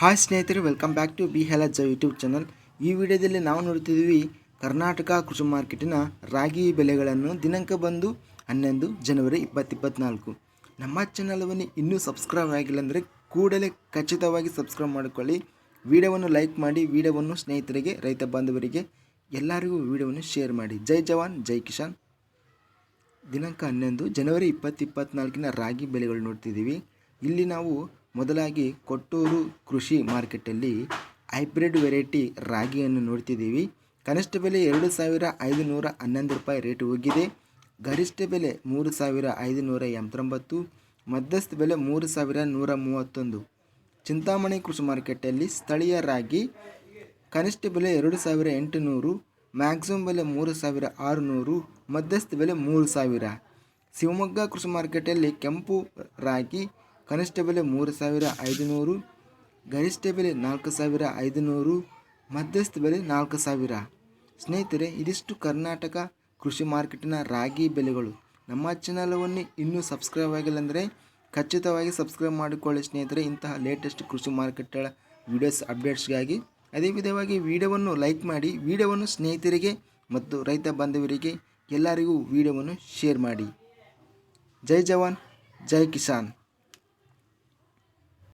Hi ಸ್ನೇಹಿತರೆ welcome back to B ಹೆಲಜ್ YouTube channel ಈ ವಿಡಿಯೋದಲ್ಲಿ ನಾವು ನೋಡ್ತಿದ್ದೀವಿ ಕರ್ನಾಟಕ ಕೃಷಿ ಮಾರ್ಕೆಟಿನ ರಾಗಿ ಬೆಲೆಗಳನ್ನು ದಿನಾಂಕ ಬಂದು ಹನ್ನೊಂದು ಜನವರಿ ಇಪ್ಪತ್ತಿಪ್ಪತ್ನಾಲ್ಕು. ನಮ್ಮ ಚಾನಲವನ್ನು ಇನ್ನೂ ಸಬ್ಸ್ಕ್ರೈಬ್ ಆಗಿಲ್ಲ ಅಂದರೆ ಕೂಡಲೇ ಖಚಿತವಾಗಿ ಸಬ್ಸ್ಕ್ರೈಬ್ ಮಾಡಿಕೊಳ್ಳಿ. ವಿಡಿಯೋವನ್ನು ಲೈಕ್ ಮಾಡಿ, ವಿಡಿಯೋವನ್ನು ಸ್ನೇಹಿತರಿಗೆ, ರೈತ ಬಾಂಧವರಿಗೆ ಎಲ್ಲರಿಗೂ ವಿಡಿಯೋವನ್ನು ಶೇರ್ ಮಾಡಿ. ಜೈ ಜವಾನ್, ಜೈ ಕಿಶಾನ್ ದಿನಾಂಕ ಹನ್ನೊಂದು ಜನವರಿ ಇಪ್ಪತ್ತು ಇಪ್ಪತ್ನಾಲ್ಕಿನ ರಾಗಿ ಬೆಲೆಗಳು ನೋಡ್ತಿದ್ದೀವಿ. ಇಲ್ಲಿ ನಾವು ಮೊದಲಾಗಿ ಕೊಟ್ಟೂರು ಕೃಷಿ ಮಾರ್ಕೆಟಲ್ಲಿ ಹೈಬ್ರಿಡ್ ವೆರೈಟಿ ರಾಗಿಯನ್ನು ನೋಡ್ತಿದ್ದೀವಿ. ಕನಿಷ್ಠ ಬೆಲೆ ಎರಡು ಸಾವಿರ ಐದು ನೂರ ಹನ್ನೊಂದು ರೂಪಾಯಿ ರೇಟ್ ಹೋಗಿದೆ. ಗರಿಷ್ಠ ಬೆಲೆ ಮೂರು ಸಾವಿರ ಐದು ನೂರ ಎಂಬತ್ತೊಂಬತ್ತು, ಮಧ್ಯಸ್ಥ ಬೆಲೆ ಮೂರು ಸಾವಿರ ನೂರ ಮೂವತ್ತೊಂದು. ಚಿಂತಾಮಣಿ ಕೃಷಿ ಮಾರ್ಕೆಟಲ್ಲಿ ಸ್ಥಳೀಯ ರಾಗಿ ಕನಿಷ್ಠ ಬೆಲೆ ಎರಡು ಸಾವಿರ ಎಂಟುನೂರು, ಮ್ಯಾಕ್ಸಿಮಮ್ ಬೆಲೆ ಮೂರು ಸಾವಿರ ಆರುನೂರು, ಮಧ್ಯಸ್ಥ ಬೆಲೆ ಮೂರು ಸಾವಿರ. ಶಿವಮೊಗ್ಗ ಕೃಷಿ ಮಾರ್ಕೆಟಲ್ಲಿ ಕೆಂಪು ರಾಗಿ ಕನಿಷ್ಠ ಬೆಲೆ ಮೂರು ಸಾವಿರ ಐದುನೂರು ಗರಿಷ್ಠ ಬೆಲೆ ನಾಲ್ಕು ಸಾವಿರ ಐದುನೂರು, ಮಧ್ಯಸ್ಥ ಬೆಲೆ ನಾಲ್ಕು ಸಾವಿರ. ಸ್ನೇಹಿತರೆ, ಇದಿಷ್ಟು ಕರ್ನಾಟಕ ಕೃಷಿ ಮಾರ್ಕೆಟಿನ ರಾಗಿ ಬೆಲೆಗಳು. ನಮ್ಮ ಚಾನಲವನ್ನು ಇನ್ನೂ ಸಬ್ಸ್ಕ್ರೈಬ್ ಆಗಿಲ್ಲ ಅಂದರೆ ಖಚಿತವಾಗಿ ಸಬ್ಸ್ಕ್ರೈಬ್ ಮಾಡಿಕೊಳ್ಳಿ ಸ್ನೇಹಿತರೆ. ಇಂತಹ ಲೇಟೆಸ್ಟ್ ಕೃಷಿ ಮಾರ್ಕೆಟ್ಗಳ ವಿಡಿಯೋಸ್, ಅಪ್ಡೇಟ್ಸ್ಗಾಗಿ ಅದೇ ವಿಧವಾಗಿ ವಿಡಿಯೋವನ್ನು ಲೈಕ್ ಮಾಡಿ, ವಿಡಿಯೋವನ್ನು ಸ್ನೇಹಿತರಿಗೆ ಮತ್ತು ರೈತ ಬಾಂಧವರಿಗೆ ಎಲ್ಲರಿಗೂ ವಿಡಿಯೋವನ್ನು ಶೇರ್ ಮಾಡಿ. ಜೈ ಜವಾನ್, ಜೈ ಕಿಸಾನ್.